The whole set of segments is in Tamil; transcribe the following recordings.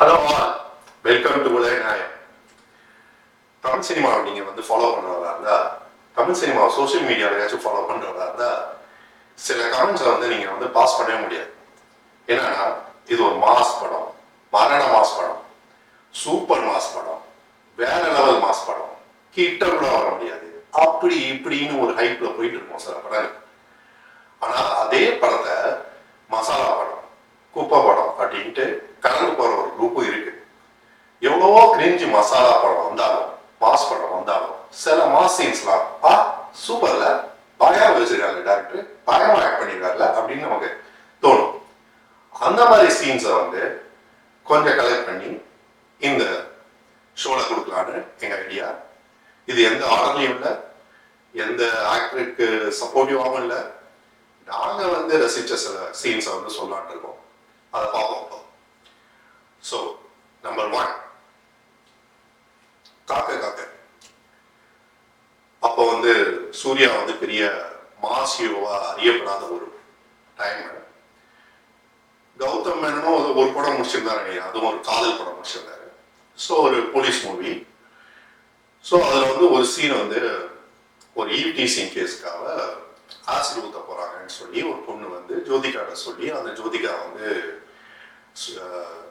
ஹலோ வெல்கம் டு உதய நாயம் தமிழ் சினிமாவை நீங்கள் வந்து ஃபாலோ பண்ணுறதா இருந்தால் தமிழ் சினிமா சோஷியல் மீடியாவில் ஏதாச்சும் ஃபாலோ பண்ணுறதா இருந்தால் சில கமெண்ட்ஸை வந்து நீங்கள் வந்து பாஸ் பண்ணவே முடியாது. என்னன்னா இது ஒரு மாஸ் படம் மரண மாஸ் படம் சூப்பர் மாஸ் படம் வேற லெவல் மாஸ் படம் கிட்ட கூட வர முடியாது. அப்படி இப்படின்னு ஒரு ஹைப்பில் போயிட்டு இருக்கோம் சில படம் ஆனால் அதே படத்தை மசாலா படம் குப்பை படம் அப்படின்ட்டு கடந்து போற ஒரு குரூப் இருக்கு எவ்வளவோ கிரிஞ்சு மசாலா படம் வந்தாலும் மாஸ் படம் வந்தாலும் சில மாஸ் சீன்ஸ்லாம் ஆ சூப்பர்ல பயமா வச்சிருக்காங்க டேரக்டர் பயமா ஆக்ட் பண்ணிருக்காருல அப்படின்னு நமக்கு தோணும் அந்த மாதிரி சீன்ஸை வந்து கொஞ்சம் கலெக்ட் பண்ணி இந்த ஷோல கொடுக்கலான்னு எங்க ஐடியா இது எந்த ஆர்டர்லையும் இல்லை எந்த ஆக்டருக்கு சப்போர்ட்டிவாகவும் இல்லை. நாங்கள் வந்து ரசித்த சில சீன்ஸை வந்து சொல்லலாம்னு இருக்கோம். அதை பார்ப்போம் ஸோ நம்பர் ஒன் காக்க காக்க. அப்போ வந்து சூர்யா வந்து பெரிய மாஸ் ஹீரோவா அறியப்படாத ஒரு டைம் கௌதம் மேனனும் ஒரு- ஒரு படம் முடிச்சிருந்தாரு இல்லையா? அதுவும் ஒரு காதல் படம் முடிச்சிருந்தாரு. ஸோ ஒரு போலீஸ் மூவி ஸோ அதில் வந்து ஒரு சீன் வந்து ஒரு E கேஸுக்காக கேஸ்க்காக ஆசிட் ஊத்த போறாங்கன்னு சொல்லி ஒரு பொண்ணு வந்து ஜோதிகாட்ட சொல்லி அந்த ஜோதிகா வந்து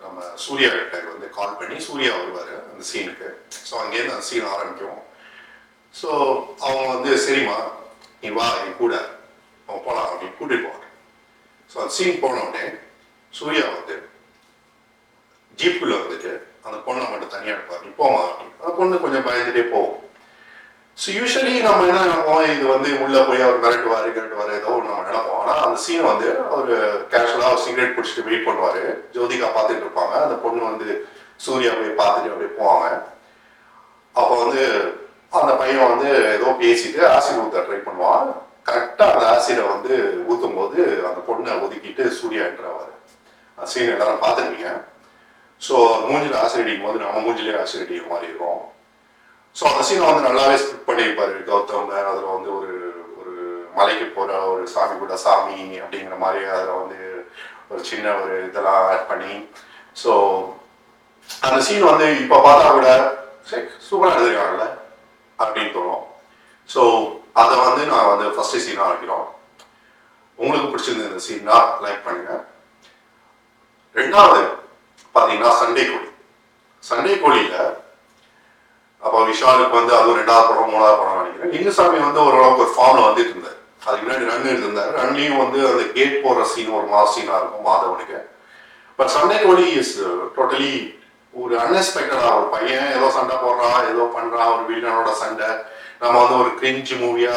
நம்ம சூர்யா கிட்ட வந்து கால் பண்ணி சூர்யா வருவார் அந்த சீனுக்கு ஸோ அங்கேருந்து அந்த சீன் ஆரம்பிக்கும். ஸோ அவங்க வந்து சரிம்மா நீ வா என் கூட அவன் போகலாம் அப்படின்னு கூட்டிட்டு போவாங்க. ஸோ அந்த சீன் போன உடனே சூர்யா வந்து ஜீப்புக்குள்ள வந்துட்டு அந்த பொண்ணை மட்டும் தனியாக எடுப்பார். நீ போவான் அப்படின்னு. அந்த பொண்ணு கொஞ்சம் பயந்துட்டே போவோம் ஸோ யூஸ்வலி நம்ம என்ன நினைப்போம்? இது வந்து உள்ளே போய் அவர் மிரட்டுவார் கிரட்டுவார் ஏதோ ஒன்று நம்ம நினைப்போம். ஆனால் அந்த சீன் வந்து அவர் கேஷுவலாக ஒரு சிகரெட் பிடிச்சிட்டு வெயிட் பண்ணுவார். ஜோதிகா பார்த்துட்டு இருப்பாங்க. அந்த பொண்ணு வந்து சூர்யா போய் பார்த்துட்டு அப்படியே போவாங்க. அப்போ வந்து அந்த பையன் வந்து ஏதோ பேசிட்டு ஆசிட் ஊத்த ட்ரை பண்ணுவான். கரெக்டாக அந்த ஆசிடை வந்து ஊற்றும் போது அந்த பொண்ணை ஒதுக்கிட்டு சூர்யா என்றாவார். அந்த சீன் எல்லாரும் பார்த்துருக்கீங்க ஸோ மூஞ்சில் ஆசிட் அடிக்கும் போது நம்ம மூஞ்சிலே ஆசிட் அடிக்கிற மாதிரி இருக்கும். ஸோ அந்த சீனை வந்து நல்லாவே ஸ்கிரிப்ட் பண்ணியிருப்பாரு. கௌதம் அதில் வந்து ஒரு ஒரு மலைக்கு போகிற ஒரு சாமி கூட சாமி அப்படிங்கிற மாதிரி அதில் வந்து ஒரு சின்ன ஒரு இதெல்லாம் ஆட் பண்ணி. ஸோ அந்த சீன் வந்து இப்போ பார்த்தா கூட சரி சூப்பராக எழுதிருக்காங்கல்ல? அப்படின்னு தோணும். ஸோ அதை வந்து நான் வந்து ஃபர்ஸ்ட் சீனாக வைக்கிறோம். உங்களுக்கு பிடிச்சிருந்த இந்த சீனா லைக் பண்ணுங்க. ரெண்டாவது பார்த்தீங்கன்னா சண்டே கோழி. சண்டே கோழியில் அப்போ விஷாலுக்கு வந்து அதுவும் ரெண்டாவது படம் மூணாவது படம் நினைக்கிறேன். லிங்குசாமி வந்து ஓரளவுக்கு ஒரு ஃபார்ம்ல வந்துட்டு இருந்தார். அதுக்கு முன்னாடி ரன் எடுத்திருந்தாரு. ரன்லையும் வந்து அந்த கேட் போடுற சீன் ஒரு மாஸ் சீனா இருக்கும் மாதவனுக்கு but Sandakozhi is totally ஒரு அன்எக்ஸ்பெக்டடா ஒரு பையன் ஏதோ சண்டை போடுறான் ஏதோ பண்றான் ஒரு வில்லனோட சண்டை. நம்ம வந்து ஒரு கிரிஞ்சு மூவியா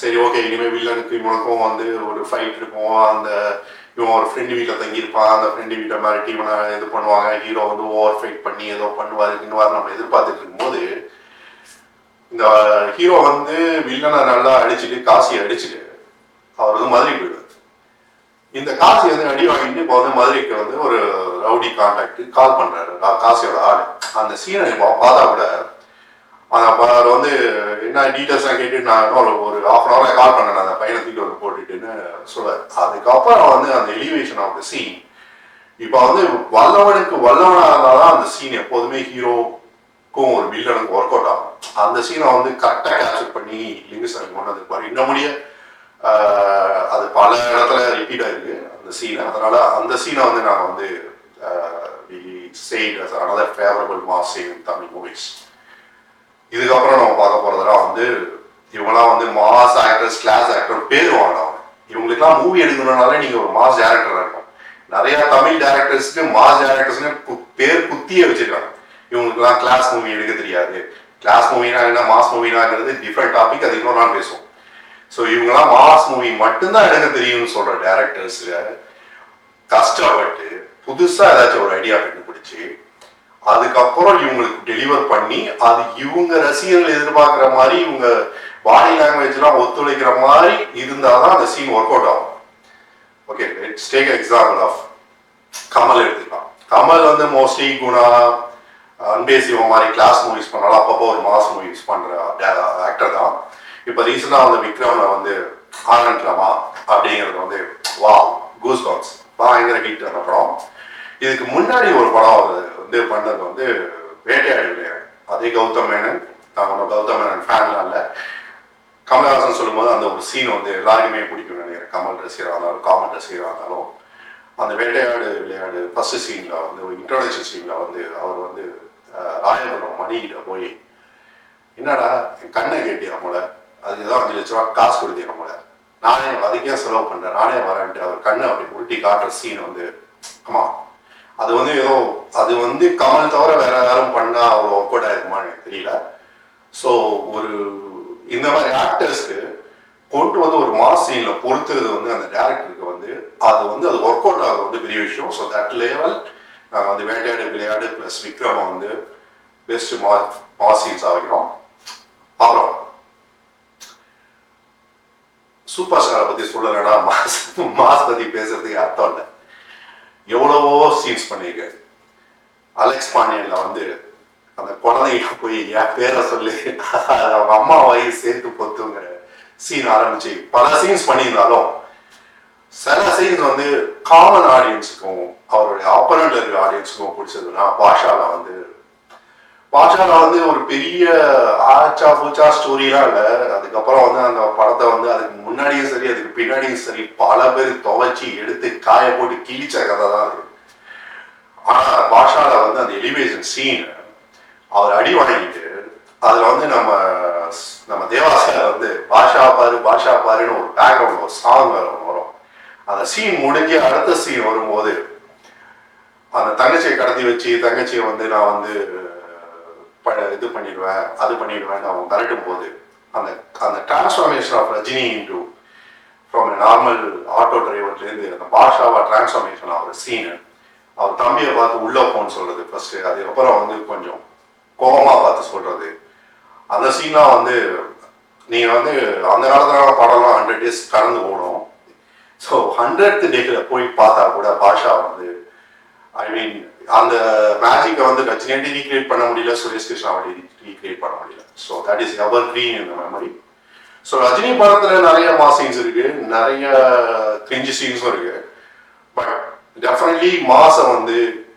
சரி ஓகே இனிமேல் வில்லனுக்கு முழக்கம் வந்து ஒரு ஃபைட் இருக்கும் அந்த இவன் ஒரு ஃப்ரெண்டு வீட்டில் தங்கியிருப்பான் அந்த ஃப்ரெண்டு வீட்டை மிரட்டி இவனை இது பண்ணுவாங்க ஹீரோ வந்து ஓவர் ஃபைட் பண்ணி ஏதோ பண்ணுவார் இன்னுவார் நம்ம எதிர்பார்த்துட்டு இருக்கும்போது இந்த ஹீரோ வந்து வில்லனை நல்லா அடிச்சுட்டு காசியை அடிச்சுட்டு அவர் வந்து மதுரை போயிடுவார். இந்த காசி வந்து அடி வாங்கிட்டு இப்போ வந்து மதுரைக்கு வந்து ஒரு ரவுடி கான்டாக்ட் கால் பண்றாரு காசியோட ஆள். அந்த சீனை பார்த்தா கூட அவர் வந்து என்ன டீட்டெயில்ஸ்லாம் கேட்டு நான் இன்னும் ஒரு ஹாஃப் அன் ஹவரில் கால் பண்ணேன். அந்த பையனை தூக்கி வந்து போட்டுட்டுன்னு சொல்லுவார். அதுக்கப்புறம் வந்து அந்த எலிவேஷன் ஆஃப் த சீன் இப்போ வந்து வல்லவனுக்கு வல்லவனாக இருந்தால் தான் அந்த சீன் எப்போதுமே ஹீரோக்கும் ஒரு வில்லனுக்கு ஒர்க் அவுட் ஆகும். அந்த சீனை வந்து கரெக்டாக கேப்சர் பண்ணி லிங்குசாமி கொண்டு வந்திருப்பாரு. இன்னும் முடிய அது பல இடத்துல ரிப்பீட் ஆயிருக்கு அந்த சீன் அதனால அந்த சீனை வந்து நாங்கள் வந்து said another favourable mass in Tamil movies இதுக்கப்புறம் நம்ம பார்க்க போறதெல்லாம் வந்து இவங்கெல்லாம் வந்து மாஸ் ஆக்டர்ஸ் கிளாஸ் ஆக்டர் பேர் வாங்கினவங்க. இவங்களுக்குலாம் மூவி எடுக்கணும்னாலே நீங்கள் ஒரு மாஸ் டேரக்டராக இருக்கும் நிறைய தமிழ் டேரக்டர்ஸ்க்கு மாஸ் டேரக்டர்ஸ்னு பேர் குத்தியே வச்சிருக்காங்க. இவங்களுக்குலாம் கிளாஸ் மூவி எடுக்க தெரியாது. கிளாஸ் மூவினா என்ன மாஸ் மூவினாங்கிறது டிஃப்ரெண்ட் டாபிக் அது இன்னொரு நாள் பேசுவோம். ஸோ இவங்கெல்லாம் மாஸ் மூவி மட்டும்தான் எடுக்க தெரியும்னு சொல்ற டேரக்டர்ஸ் கஷ்டப்பட்டு புதுசாக ஏதாச்சும் ஒரு ஐடியா கண்டுபிடிச்சி அதுக்கப்புறம் இவங்களுக்கு டெலிவர் பண்ணி அது இவங்க ரசிகர்கள் எதிர்பார்க்குற மாதிரி இவங்க பாடி லாங்குவேஜ்லாம் ஒத்துழைக்கிற மாதிரி இருந்தால் தான் அந்த சீன் ஒர்க் அவுட் ஆகும். Okay let's take example of Kamal எடுத்துக்கலாம். கமல் வந்து மோஸ்ட்லி குணா அன்பே சிவம் மாதிரி கிளாஸ் மூவிஸ் பண்ணாலும் அப்பப்போ ஒரு மாஸ் மூவிஸ் பண்ணுற ஆக்டர் தான். இப்போ ரீசெண்டாக வந்து விக்ரம்ல வந்து ஆரம்பிக்கலாமா அப்படிங்கிறது வந்து வா கூஸ் பாக்ஸ் பயங்கர ஹிட் அந்த படம் இதுக்கு முன்னாடி ஒரு படம் வந்து பண்ணது வந்து வேட்டையாடு விளையாடு. அதே கௌதம் மேனன். நான் ஒன்றும் கௌதம் மேனன் ஃபேன்லாம் இல்லை. கமல்ஹாசன் சொல்லும்போது அந்த ஒரு சீன் வந்து எல்லாருக்குமே பிடிக்கும் நினைக்கிறேன். கமல் ரசிகராக இருந்தாலும் காமன் ரசிகராக இருந்தாலும். அந்த வேட்டையாடு விளையாடு ஃபர்ஸ்ட் சீனில் வந்து ஒரு இன்ட்ரோடக்ஷன் சீனில் வந்து அவர் வந்து ராயபுரம் மணிகிட்ட போய் என்னடா என் கண்ணை கேட்டியா அவங்கள அதுக்கு ஏதோ அஞ்சு லட்ச ரூபா காசு கொடுத்தியா நம்மள நானே அதுக்கே செலவு பண்ணுறேன் நானே வரேன்ட்டு அவர் கண்ணை அப்படி உருட்டி காட்டுற சீன் வந்து ஆமாம் அது வந்து ஏதோ அது வந்து கமல் தவிர வேற யாரும் பண்ணா அவ்வளோ ஒர்க் அவுட் எனக்கு தெரியல. ஸோ ஒரு இந்த மாதிரி ஆக்டர்ஸ்க்கு கொண்டு வந்து ஒரு மாஸ் சீன்ல பொறுத்துறது வந்து அந்த டேரக்டருக்கு வந்து அது வந்து அது ஒர்க் அவுட் ஆகுது வந்து பெரிய விஷயம். ஸோ தட் லெவல் நாங்கள் வந்து வேட்டையாடு விளையாடு ப்ளஸ் விக்ரம வந்து பெஸ்ட் மா மாஸ் சீன்ஸ் ஆகிறோம் அப்புறம் சூப்பர் ஸ்டாரை பத்தி சொல்லலைன்னா மாஸ் மாஸ் பத்தி பேசுறதுக்கு அர்த்தம் இல்லை. எவ்வளவோ சீன்ஸ் பண்ணியிருக்காரு அலெக்ஸ் பாண்டியன்ல வந்து அந்த குழந்தைகிட்ட போய் என் பேரை சொல்லி அவங்க அம்மா வாயி சேர்த்து பொத்துங்கிற சீன் ஆரம்பிச்சு பல சீன்ஸ் பண்ணியிருந்தாலும் சில சீன்ஸ் வந்து காமன் ஆடியன்ஸுக்கும் அவருடைய ஆப்பரண்ட் இருக்கிற ஆடியன்ஸுக்கும் பிடிச்சதுன்னா பாஷாவில் வந்து பாஷால வந்து ஒரு பெரிய ஆச்சா பூச்சா ஸ்டோரிலாம் இல்லை. அதுக்கப்புறம் வந்து அந்த படத்தை வந்து அதுக்கு முன்னாடியும் சரி அதுக்கு பின்னாடியும் சரி பல பேர் துவைச்சி எடுத்து காய போட்டு கிழிச்ச கதை தான் இருக்கு ஆனா பாஷால வந்து அந்த எலிவேஷன் சீன் அவர் அடி வாங்கிட்டு அதுல வந்து நம்ம நம்ம தேவாசார வந்து பாஷா பாரு பாஷா பாருன்னு ஒரு பேக்ரவுண்ட் ஒரு சாங் வரும் அந்த சீன் முடிஞ்சு அடுத்த சீன் வரும்போது அந்த தங்கச்சியை கடத்தி வச்சு தங்கச்சியை வந்து நான் வந்து இது பண்ணிடுவேன் அது பண்ணிடுவேன் அவன் மிரட்டும் போது அந்த அந்த transformation of Rajini into from normal auto டிரைவர்லேருந்து அந்த பாஷாவா டிரான்ஸ்ஃபார்மேஷன் ஆகிற சீனு அவர் தம்பியை பார்த்து உள்ள போன்னு சொல்றது ஃபர்ஸ்ட் அதுக்கப்புறம் வந்து கொஞ்சம் கோபமா பார்த்து சொல்றது. அந்த சீன்லாம் வந்து நீங்க வந்து அந்த காலத்துல படம்லாம் ஹண்ட்ரட் டேஸ் கடந்து ஓடும் ஸோ ஹண்ட்ரட் டேக்கில் போய் பார்த்தா கூட பாஷா வந்து ஐ மீன் அந்த மேஜிக்கை வந்து ரஜினியாண்டி ரீக்ரியேட் பண்ண முடியல? சுரேஷ் கிருஷ்ணாவடி ரீக்ரியேட் பண்ண முடியல. So that is evergreen இந்த மெமரி ஸோ ரஜினி படத்தில் நிறைய மாசிங்ஸ் இருக்கு. நிறைய கிரிஞ்சி சீன்ஸும் இருக்கு. பட் டெஃபினெட்லி மாஸை வந்து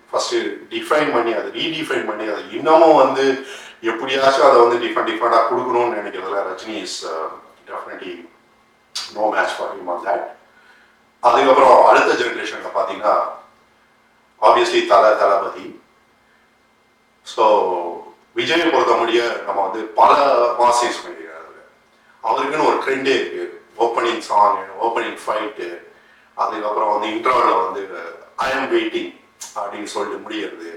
ஃபர்ஸ்ட் டிஃபைன் பண்ணி அதை ரீடிஃபைன் பண்ணி அதை இன்னமும் வந்து எப்படியாச்சும் அதை வந்து டிஃபரெண்ட் டிஃபரெண்டாக கொடுக்கணும்னு நினைக்கிறதுல Rajini is definitely no match for him on that அதுக்கப்புறம் அடுத்த ஜென்ரேஷனில் பார்த்தீங்கன்னா ஆப்வியஸ்லி தலை தளபதி. ஸோ விஜயை பொறுத்த முடிய நம்ம வந்து பல மாசிஸ் பண்ணியிருக்காரு அவருக்குன்னு ஒரு ட்ரெண்டே இருக்கு. ஓப்பனிங் சாங் ஓப்பனிங் ஃபைட்டு அதுக்கப்புறம் வந்து இன்டர்வலில் வந்து ஐ எம் வெயிட்டிங் அப்படின்னு சொல்லிட்டு முடியறது.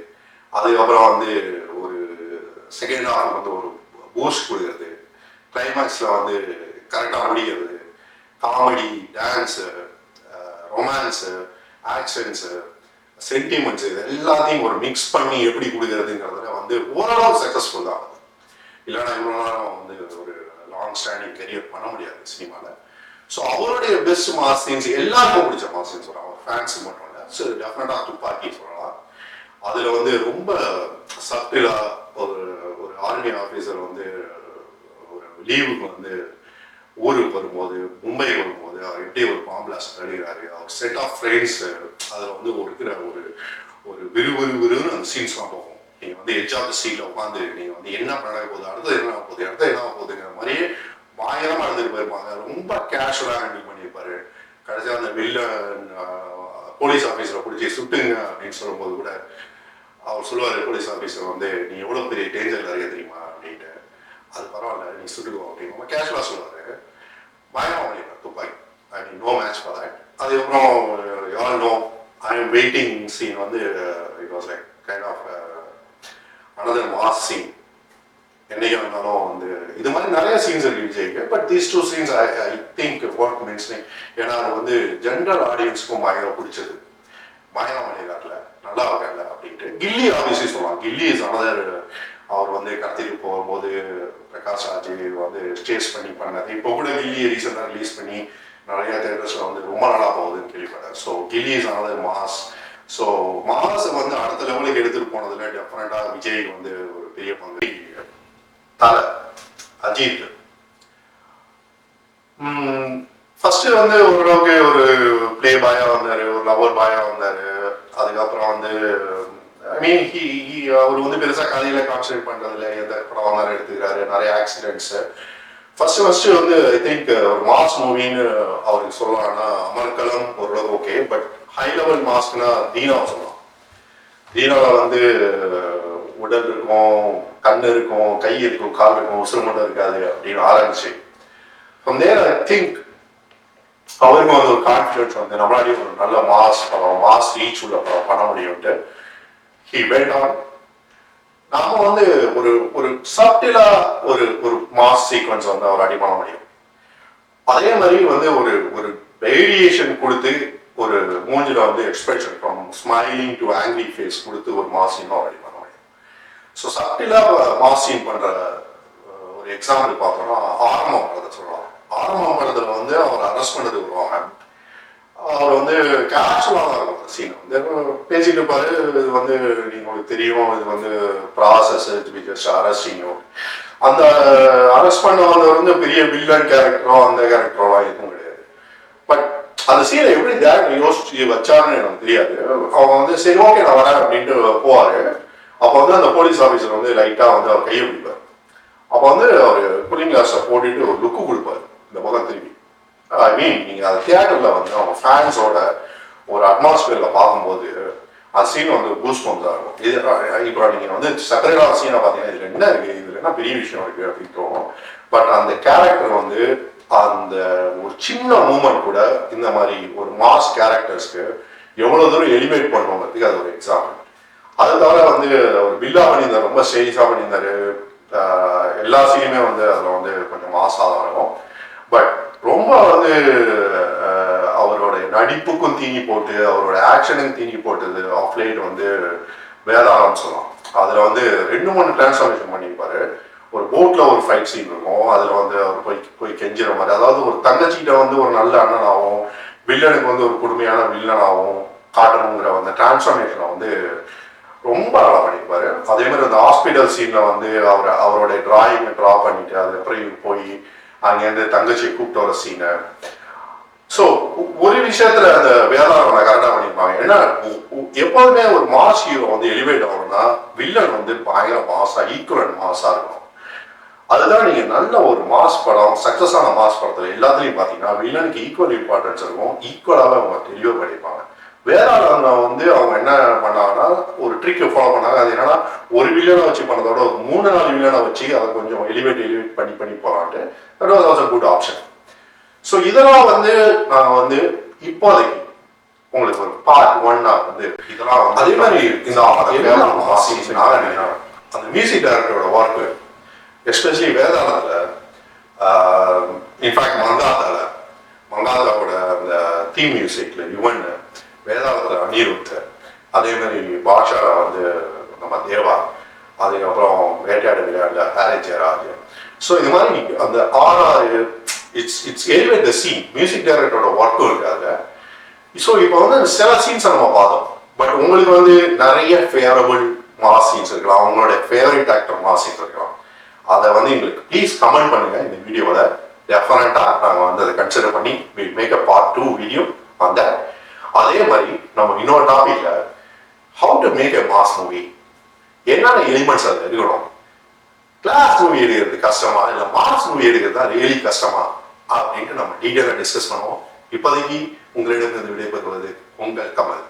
அதுக்கப்புறம் வந்து ஒரு செகண்ட் ஹாஃப் வந்து ஒரு பூஸ்ட் கொடுக்கறது. கிளைமேக்ஸில் வந்து கரெக்டாக முடிகிறது comedy dance romance actions sentiments இது எல்லாத்தையும் ஒரு மிக்ஸ் பண்ணி எப்படி கொடுக்கறதுங்கிறதுல வந்து ஓரளவு சக்ஸஸ்ஃபுல் தான். இல்லைன்னா இவ்வளோ நேரம் வந்து ஒரு லாங் ஸ்டாண்டிங் கெரியர் பண்ண முடியாது சினிமாவில் ஸோ அவருடைய பெஸ்ட் மாஸ் சீன்ஸ் எல்லாருக்கும் பிடிச்ச மாஸ் சீன்ஸ் சொல்லலாம் அவர். ஃபேன்ஸ் மட்டும் இல்லை. ஸோ டெஃபினட்டாக துப்பாக்கி சொல்லலாம் அதில் வந்து ரொம்ப சப்டிலாக ஒரு ஒரு ஆர்மி ஆஃபீஸர் வந்து ஒரு லீவுக்கு வந்து ஊருக்கு வரும்போது மும்பை வரும்போது அவர் எப்படி ஒரு பாம்பிளாஸ்ட் அடிக்கிறாரு அவர் செட் ஆஃப் ஃப்ரெண்ட்ஸ் அதில் வந்து இருக்கிற ஒரு ஒரு விறு விறு விறுன்னு அந்த சீன்ஸ்லாம் போகும். நீங்கள் வந்து எட்ஜ் ஆஃப் த சீட்டில் உட்காந்து நீங்கள் வந்து என்ன பண்ண போகுது அடுத்தது என்ன ஆக போகுது அடுத்தது என்ன ஆக போகுதுங்கிற மாதிரியே பயங்கரமாக இருந்துட்டு போயிருப்பாங்க. ரொம்ப கேஷுவலாக ஹேண்டில் பண்ணியிருப்பாரு. கடைசியாக அந்த வெளில போலீஸ் ஆஃபீஸரை பிடிச்சி சுட்டுங்க அப்படின்னு சொல்லும்போது கூட அவர் சொல்லுவார் போலீஸ் ஆஃபீஸர் வந்து நீ எவ்வளோ பெரிய டேஞ்சரில் இருக்க தெரியுமா? அப்படின்ட்டு. அது பரவாயில்ல நீ சுட்டுக்கோ அப்படின்னு. நம்ம கேஷுவலாக சொல்லுவார். பயங்கரம் பண்ணிடுவார் Thuppakki I mean no match for that அதுக்கப்புறம் யால் no I am waiting scene வந்து it was like kind of another mass scene என்னைக்கு வந்தாலும் வந்து இது மாதிரி நிறைய சீன்ஸ் இருக்கு விஜய்க்கு but these two scenes I I think work mentioning ஏன்னா அது வந்து ஜென்ரல் ஆடியன்ஸ்க்கும் பயங்கர பிடிச்சது பயங்கரம் பண்ணியிருக்காருல நல்லா இருக்கார்ல அப்படின்ட்டு கில்லி ஆப்வியஸ்லி சொல்லலாம் கில்லி இஸ் அனதர் அவர் வந்து கத்திரி போகும்போது பிரகாஷ் ராஜ் வந்து ஸ்டேஸ் பண்ணி பண்ணது இப்போ கூட கில்லி ரீசெண்டாக ரிலீஸ் பண்ணி நிறைய தேட்டர்ஸில் வந்து ரொம்ப நல்லா போகுதுன்னு கேள்விப்பட்டேன். So Ghilli is another mass so மாஸை வந்து அடுத்த லெவலுக்கு எடுத்துகிட்டு போனதில் டெஃபினட்டாக விஜய் வந்து ஒரு பெரிய பங்கு. தலை. அஜித். ஃபர்ஸ்ட் வந்து ஓரளவுக்கு ஒரு ப்ளே பாயா வந்தார் ஒரு லவர் பாயா வந்தார். அதுக்கப்புறம் வந்து ஐ மீன் ஹி அவர் வந்து பெருசாக கதையில கான்சென்ட்ரேட் பண்ணுறதுல எந்த படம் வாங்கினாலும் எடுத்துக்கிறாரு. நிறைய ஆக்சிடென்ட்ஸ் ஃபர்ஸ்ட் ஃபர்ஸ்ட் வந்து ஐ திங்க் uh, ஒரு மாஸ் மூவின்னு அவருக்கு சொல்லலாம்னா அமர்கலம் ஓரளவு ஓகே பட் ஹை லெவல் மாஸ்க்னா தீனாவை சொல்லலாம். தீனாவில் வந்து uh, உடல் இருக்கும் கண் இருக்கும் கை இருக்கும் கால் இருக்கும் உசுறு மட்டும் இருக்காது அப்படின்னு ஆரம்பிச்சு. From ஐ திங்க் அவருக்கும் அது ஒரு கான்ஃபிடன்ஸ் வந்து நம்மளாடி ஒரு நல்ல மாஸ் படம் மாஸ் ரீச் உள்ள படம் பண்ண முடியும்ட்டு ஹி வெண்ட் ஆன் நாம வந்து ஒரு ஒரு சப்டிலா ஒரு ஒரு மாஸ் சீக்வன்ஸ் வந்து அவர் அடிமான முடியும் அதே மாதிரி வந்து ஒரு ஒரு வேரியேஷன் கொடுத்து ஒரு மூஞ்சில வந்து expression from smiling to angry face கொடுத்து ஒரு மாசினும் அவர் அடிமான முடியும் ஸோ சப்டிலா மாசின் பண்ற ஒரு எக்ஸாம்பிள் பார்த்தோம்னா ஆரம்பம் படத்தை சொல்லலாம். ஆரம்பம் படத்துல வந்து அவர் அரெஸ்ட் பண்ணது வருவாங்க அவர் வந்து கேஷுவலாக இருக்கும் சீன் பேசிட்டு இருப்பாரு இது வந்து நீங்க உங்களுக்கு தெரியும் இது வந்து ப்ராசஸ் ஜஸ்ட் அரெஸ்டிங் அந்த uh, அரெஸ்ட் பண்ண வந்து பெரிய வில்லன் கேரக்டரோ அந்த கேரக்டரோலாம் எதுவும் கிடையாது. பட் அந்த சீனை எப்படி டேரக்டர் யோசிச்சு வச்சாருன்னு எனக்கு தெரியாது. அவங்க வந்து சரி ஓகே நான் வரேன் அப்படின்ட்டு போவாரு. அப்போ வந்து அந்த போலீஸ் ஆஃபீஸர் வந்து லைட்டா வந்து அவர் கையை பிடிப்பார். அப்போ வந்து அவர் கூலிங் கிளாஸை போட்டுட்டு ஒரு லுக்கு கொடுப்பாரு. இந்த பக்கம் திரும்பி. ஐ மீன் நீங்க அந்த தியேட்டர்ல வந்து அவங்க ஃபேன்ஸோட ஒரு அட்மாஸ்பியர்ல பார்க்கும்போது அந்த சீன் வந்து பூஸ்ட் பம்ஸா இருக்கும். இது இப்போ நீங்கள் வந்து செப்பரேட்டா சீனை பார்த்தீங்கன்னா இதில் என்ன இருக்கு? இதில் என்ன பெரிய விஷயம் இருக்கு அப்படின்னு தோணும். பட் அந்த கேரக்டர் வந்து அந்த ஒரு சின்ன மூமெண்ட் கூட இந்த மாதிரி ஒரு மாஸ் கேரக்டர்ஸ்க்கு எவ்வளோ தூரம் எலிவேட் பண்ணுவோங்கிறதுக்கு அது ஒரு எக்ஸாம்பிள் அது தவிர வந்து ஒரு பில்லா பண்ணியிருந்தார் ரொம்ப ஸ்டேஜாக பண்ணியிருந்தார். எல்லா சீனுமே வந்து அதில் வந்து கொஞ்சம் மாசாக தான் இருக்கும். பட் ரொம்ப வந்து நடிப்புக்கும் தீனி போட்டு அவரோட ஆக்ஷனுக்கும் தீனி போட்டது. ஆஃப் லைட் வந்து வேதாளம் சொல்லலாம். அதில் வந்து ரெண்டு மூணு டிரான்ஸ்ஃபார்மேஷன் பண்ணியிருப்பாரு. ஒரு போட்டில் ஒரு ஃபைட் சீன் இருக்கும். அதில் வந்து அவர் போய் போய் கெஞ்சுற மாதிரி. அதாவது ஒரு தங்கச்சிகிட்ட வந்து ஒரு நல்ல அண்ணனாகவும் வில்லனுக்கு வந்து ஒரு கொடுமையான வில்லனாகவும் காட்டணுங்கிற அந்த டிரான்ஸ்ஃபார்மேஷனை வந்து ரொம்ப நல்லா பண்ணியிருப்பாரு. அதே மாதிரி அந்த ஹாஸ்பிட்டல் சீனில் வந்து அவர் அவரோட டிராயிங்கை ட்ரா பண்ணிட்டு அதுக்கப்புறம் இவர் போய் அங்கேருந்து தங்கச்சியை கூப்பிட்டு வர சீனை ஸோ ஒரு விஷயத்துல அந்த வேதாளம் கரெக்டாக பண்ணியிருப்பாங்க. ஏன்னா எப்போதுமே ஒரு மாஸ் ஹீரோ வந்து எலிவேட் ஆகணும்னா வில்லன் வந்து பயங்கர மாசா ஈக்குவலன் மாசா இருக்கணும். அதுதான் நீங்க நல்ல ஒரு மாஸ் படம் சக்சஸ் ஆன மாஸ் படத்துல எல்லாத்துலயும் பாத்தீங்கன்னா வில்லனுக்கு ஈக்குவல் இம்பார்ட்டன்ஸ் இருக்கும். ஈக்குவலாக அவங்க டெலிவர் பண்ணியிருப்பாங்க. வேதாளங்க வந்து அவங்க என்ன பண்ணாங்கன்னா ஒரு ட்ரிக்கை ஃபாலோ பண்ணாங்க. அது என்னன்னா ஒரு வில்லனை வச்சு பண்ணதோட ஒரு மூணு நாலு வில்லனை வச்சு அதை கொஞ்சம் எலிவேட் எலிவேட் பண்ணி பண்ணி போகலான்ட்டு that was also good option so இதெல்லாம் வந்து நான் வந்து இப்போதைக்கு உங்களுக்கு ஒரு பார்ட் ஒன்னா வந்து இதெல்லாம் அதே மாதிரி இந்த அந்த மியூசிக் டைரக்டரோட ஒர்க்கு எஸ்பெஷலி வேதாளத்தில் இன்ஃபேக்ட் மங்காத்தால மங்காதாவோட அந்த தீம் மியூசிக்ல யுவன் வேதாளத்தில் அனிருத் அதே மாதிரி பாஷால வந்து நம்ம தேவா அதுக்கப்புறம் வேட்டையாடு விளையாடல ஹாரி ஜெயராஜ் ஸோ இது மாதிரி அந்த ஆறாறு it's it's elevate the scene music டைரக்டரோட ஒர்க்கும் இருக்காது ஸோ இப்போ வந்து சில சீன்ஸை நம்ம பார்த்தோம். பட் உங்களுக்கு வந்து நிறைய ஃபேவரபிள் மாஸ் சீன்ஸ் இருக்கலாம். அவங்களோட ஃபேவரட் ஆக்டர் மாஸ் சீன்ஸ் இருக்கலாம். அதை வந்து எங்களுக்கு ப்ளீஸ் கமெண்ட் பண்ணுங்க. இந்த வீடியோவில் டெஃபினட்டாக நாங்கள் வந்து அதை கன்சிடர் பண்ணி will make a part two video அந்த அதே மாதிரி நம்ம இன்னொரு டாபிக்ல how to make a mass movie என்னென்ன எலிமெண்ட்ஸ் அதில் இருக்கணும்? கிளாஸ் மூவி எடுக்கிறது கஷ்டமா? இல்லை மாஸ் மூவி எடுக்கிறது தான் ரியலி கஷ்டமா? அப்படின்ட்டு நம்ம டீட்டெயிலாக டிஸ்கஸ் பண்ணுவோம். இப்போதைக்கு உங்களிடம் இருந்து விடைபெறுவது உங்கள் கமல்.